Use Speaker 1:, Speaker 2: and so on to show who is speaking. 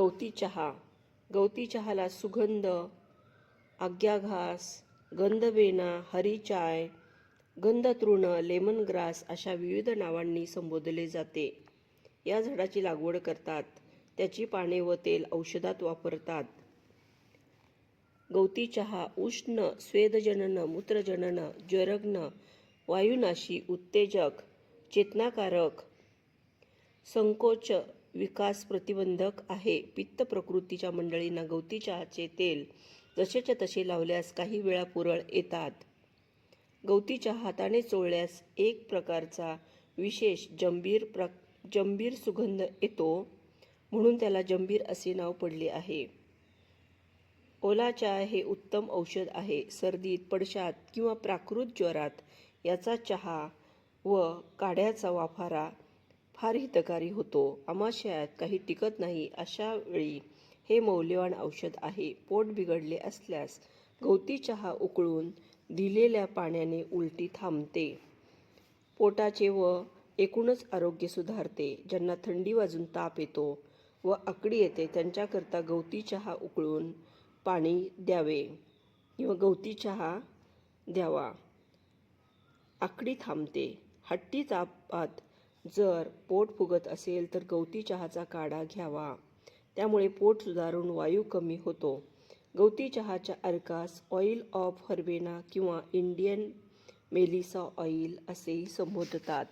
Speaker 1: गवती चहा. गवती चहाला सुगंध आग्याघास गंधवेना हरिचाय गंधतृण लेमन ग्रास अशा विविध नावांनी संबोधले जाते. या झाडाची लागवड करतात. त्याची पाने व तेल औषधात वापरतात. गवती चहा उष्ण स्वेदजनन मूत्रजनन ज्वरग्न वायुनाशी उत्तेजक चेतनाकारक संकोच विकास प्रतिबंधक आहे. पित्त प्रकृतीच्या मंडळींना गवती चहाचे तेल जसेच्या तसे लावल्यास काही वेळा पुरळ येतात. गवती चहा हाताने चोळल्यास एक प्रकारचा विशेष जंबीर प्र जंबीर सुगंध येतो म्हणून त्याला जंबीर असे नाव पडले आहे. ओला चहा हे उत्तम औषध आहे. सर्दीत पडशात किंवा प्राकृत ज्वरात याचा चहा व काढ्याचा वाफारा फार हितकारी होतो. आमाशयात काही टिकत नाही अशा वेळी हे मौल्यवान औषध आहे. पोट बिघडले असल्यास गवती चहा उकळून दिलेल्या पाण्याने उलटी थांबते. पोटाचे व एकूणच आरोग्य सुधारते. ज्यांना थंडी वाजून ताप येतो व आकडी येते त्यांच्याकरता गवती चहा उकळून पाणी द्यावे किंवा गवती चहा द्यावा. आकडी थांबते. हट्टी तापात जर पोट फुगत असेल तर गवती चहाचा काढा घ्यावा. त्यामुळे पोट सुधारून वायू कमी होतो. गवती चहाच्या अर्कास ऑइल ऑफ हर्बेना किंवा इंडियन मेलिसा ऑइल असेही संबोधतात.